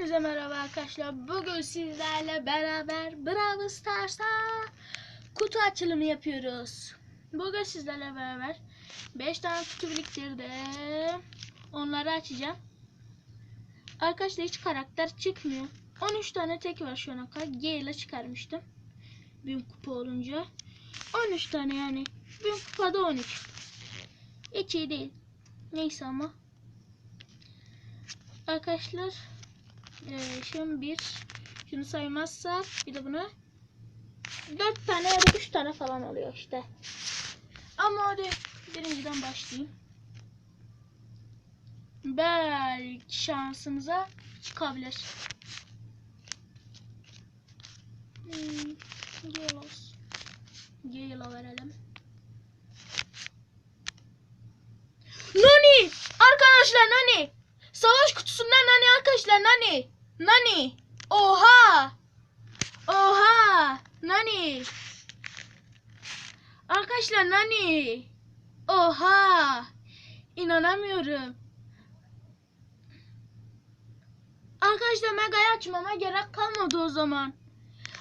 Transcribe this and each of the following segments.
Hepinize merhaba arkadaşlar. Bugün sizlerle beraber Brawl Stars'a kutu açılımı yapıyoruz. Bugün sizlerle beraber 5 tane kutu biriktirdim. Onları açacağım. Arkadaşlar hiç karakter çıkmıyor. 13 tane tek var şu ana kadar. G ile çıkarmıştım. 1000 kupa olunca. 13 tane yani. 1000 kupada 13. Hiç iyi değil. Neyse ama. Arkadaşlar ee, şimdi bir şunu saymazsak bir de bunu dört tane ya da üç tane falan oluyor işte. Ama hadi birinciden başlayayım. Belki şansımıza çıkabilir. Hmm, Gale olsun. Gale'a verelim. Nani! Arkadaşlar Nani! Savaş kutusundan Nani Nani! Nani! Oha! Oha! Nani! Arkadaşlar Nani! Oha! İnanamıyorum. Arkadaşlar Mega'yı açmama gerek kalmadı o zaman.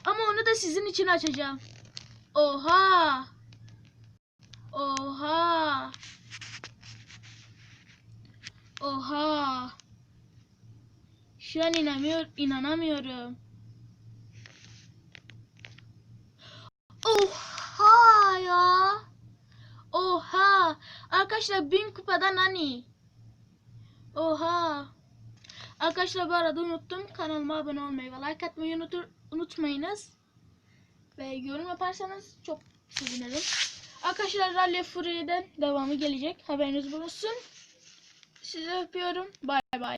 Ama onu da sizin için açacağım. Oha! Oha! Oha! Şu an inanmıyor, inanamıyorum. Oha ya! Oha! Arkadaşlar bin kupadan hani? Oha! Arkadaşlar bu arada unuttum. Kanalıma abone olmayı ve like atmayı unutur, unutmayınız. Ve yorum yaparsanız çok sevinirim. Arkadaşlar Rally Fury'den devamı gelecek. Haberiniz bulunsun. Sizi öpüyorum. Bay bay.